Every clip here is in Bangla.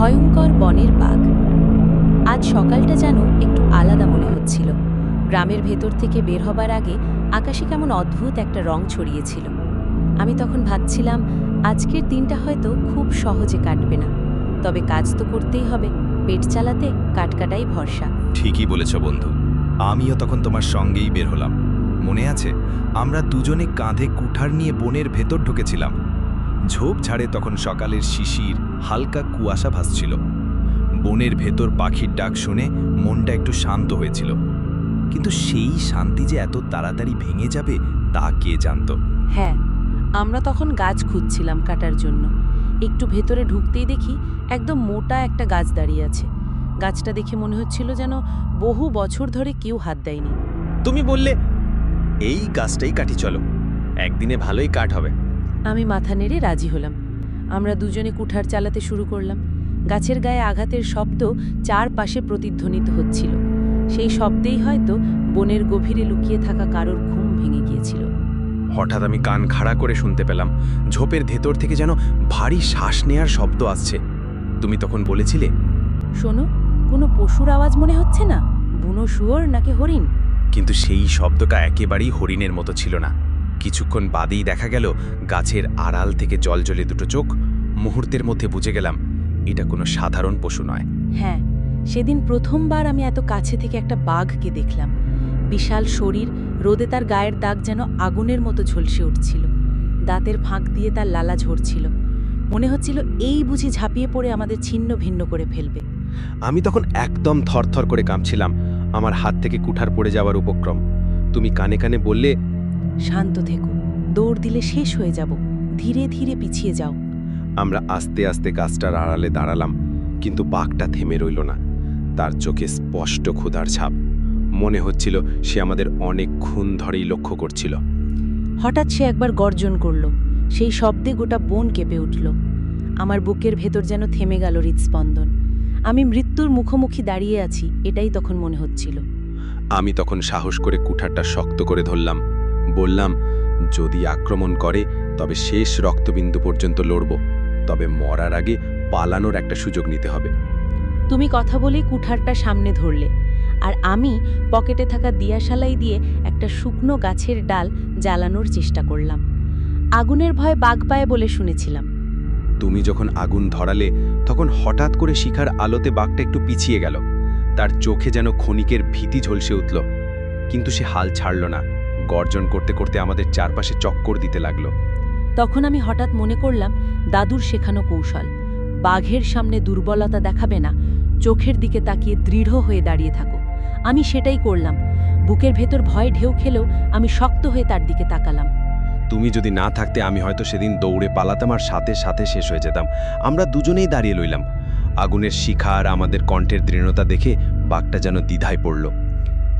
ভয়ঙ্কর বনের বাঘ। আজ সকালটা যেন একটু আলাদা মনে হচ্ছিল। গ্রামের ভেতর থেকে বের হবার আগে আকাশে কেমন অদ্ভুত একটা রং ছড়িয়েছিল। আমি তখন ভাবছিলাম, আজকের দিনটা হয়তো খুব সহজে কাটবে না। তবে কাজ তো করতেই হবে, পেট চালাতে কাটকাটাই ভরসা। ঠিকই বলেছ বন্ধু, আমিও তখন তোমার সঙ্গেই বের হলাম। মনে আছে, আমরা দুজনে কাঁধে কুঠার নিয়ে বনের ভেতর ঢুকেছিলাম। ঝোপ ঝাড়ে তখন সকালের শিশির হালকা কুয়াশা ভাসছিল। বনের ভেতর পাখির ডাক শুনে মনটা একটু শান্ত হয়েছিল। কিন্তু সেই শান্তি যে এত তাড়াতাড়ি ভেঙে যাবে তা কে জানতো? হ্যাঁ আমরা তখন গাছ খুঁজছিলাম কাটার জন্য। একটু ভেতরে ঢুকতেই দেখি একদম মোটা একটা গাছ দাঁড়িয়ে আছে। গাছটা দেখে মনে হচ্ছিল যেন বহু বছর ধরে কেউ হাত দেয়নি। তুমি বললে এই গাছটাই কাটি চলো। একদিনে ভালোই কাঠ হবে। আমি মাথা নেড়ে রাজি হলাম। আমরা দুজনে কুঠার চালাতে শুরু করলাম। গাছের গায়ে আঘাতের শব্দ চারপাশে প্রতিধ্বনিত হচ্ছিল। সেই শব্দেই হয়তো বনের গভীরে লুকিয়ে থাকা কারোর ঘুম ভেঙে গিয়েছিল। হঠাৎ আমি কান খাড়া করে শুনতে পেলাম ঝোপের ভেতর থেকে যেন ভারী শ্বাস নেয়ার শব্দ আসছে। তুমি তখন বলেছিলে? শোনো কোনো পশুর আওয়াজ মনে হচ্ছে না? বুনো শুয়োর নাকি হরিণ? কিন্তু সেই শব্দটা একেবারেই হরিণের মতো ছিল না। কিছুক্ষণ বাদেই দেখা গেল গাছের আড়াল থেকে জলজলে দুটো চোখ। মুহূর্তের মধ্যে বুঝে গেলাম এটা কোনো সাধারণ পশু নয়। হ্যাঁ সেদিন প্রথমবার আমি এত কাছে থেকে একটা বাঘকে দেখলাম। বিশাল শরীর রোদে তার গায়ের দাগ যেন আগুনের মতো ঝলসে উঠছিল। দাঁতের ফাঁক দিয়ে তার লালা ঝরছিল। মনে হচ্ছিল এই বুঝি ঝাঁপিয়ে পড়ে আমাদের ছিন্ন ভিন্ন করে ফেলবে। আমি তখন একদম থরথর করে কাঁপছিলাম আমার হাত থেকে কুঠার পড়ে যাওয়ার উপক্রম। তুমি কানে কানে বললে শান্ত থেকো দৌড় দিলে শেষ হয়ে যাব ধীরে ধীরে পিছিয়ে যাও। আমরা আস্তে আস্তে গাছটার আড়ালে দাঁড়ালাম কিন্তু বাঘটা থেমে রইল না। তার চোখে স্পষ্ট ক্ষুধার ছাপ। মনে হচ্ছিল সে আমাদের অনেকক্ষণ ধরেই লক্ষ্য করছিল। হঠাৎ সে একবার গর্জন করল। সেই শব্দে গোটা বন কেঁপে উঠল। আমার বুকের ভেতর যেন থেমে গেল হৃদস্পন্দন আমি মৃত্যুর মুখোমুখি দাঁড়িয়ে আছি এটাই তখন মনে হচ্ছিল। আমি তখন সাহস করে কুঠারটা শক্ত করে ধরলাম। বললাম যদি আক্রমণ করে তবে শেষ রক্তবিন্দু পর্যন্ত লড়ব। তবে মরার আগে পালানোর একটা সুযোগ নিতে হবে। তুমি কথা বলেই কুঠারটা সামনে ধরলে আর আমি পকেটে থাকা দিয়াশালাই দিয়ে একটা শুকনো গাছের ডাল জ্বালানোর চেষ্টা করলাম। আগুনের ভয় বাঘ পায় বলে শুনেছিলাম। তুমি যখন আগুন ধরালে তখন হঠাৎ করে শিখার আলোতে বাঘটা একটু পিছিয়ে গেল। তার চোখে যেন ক্ষণিকের ভীতি ঝলসে উঠল কিন্তু সে হাল ছাড়ল না। গর্জন করতে করতে আমাদের চারপাশে চক্কর দিতে লাগল। তখন আমি হঠাৎ মনে করলাম দাদুর শেখানো কৌশল। বাঘের সামনে দুর্বলতা দেখাবে না চোখের দিকে তাকিয়ে দৃঢ় হয়ে দাঁড়িয়ে থাকো। আমি সেটাই করলাম। বুকের ভেতর ভয় ঢেউ খেলেও আমি শক্ত হয়ে তার দিকে তাকালাম। তুমি যদি না থাকতে আমি হয়তো সেদিন দৌড়ে পালাতাম আর সাথে সাথে শেষ হয়ে যেতাম। আমরা দুজনেই দাঁড়িয়ে লইলাম আগুনের শিখা আর আমাদের কণ্ঠের দৃঢ়তা দেখে বাঘটা যেন দ্বিধায় পড়ল।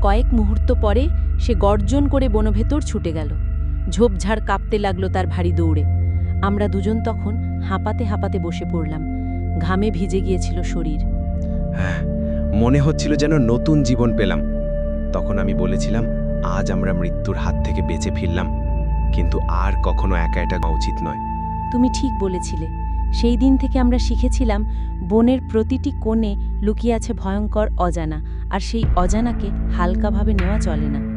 কয়েক মুহূর্ত পরে সে গর্জন করে বনভেতর ছুটে গেল। ঝোপঝাড় কাঁপতে লাগল তার ভারী দৌড়ে। আমরা দুজন তখন হাঁপাতে হাঁপাতে বসে পড়লাম। ঘামে ভিজে গিয়েছিল শরীর। হ্যাঁ মনে হচ্ছিল যেন নতুন জীবন পেলাম। তখন আমি বলেছিলাম আজ আমরা মৃত্যুর হাত থেকে বেঁচে ফিরলাম। কিন্তু আর কখনো একা এটা উচিত নয়। তুমি ঠিক বলেছিলে। সেই দিন থেকে আমরা শিখেছিলাম বনের প্রতিটি কোণে লুকিয়ে আছে ভয়ঙ্কর অজানা আর সেই অজানাকে হালকাভাবে নেওয়া চলে না।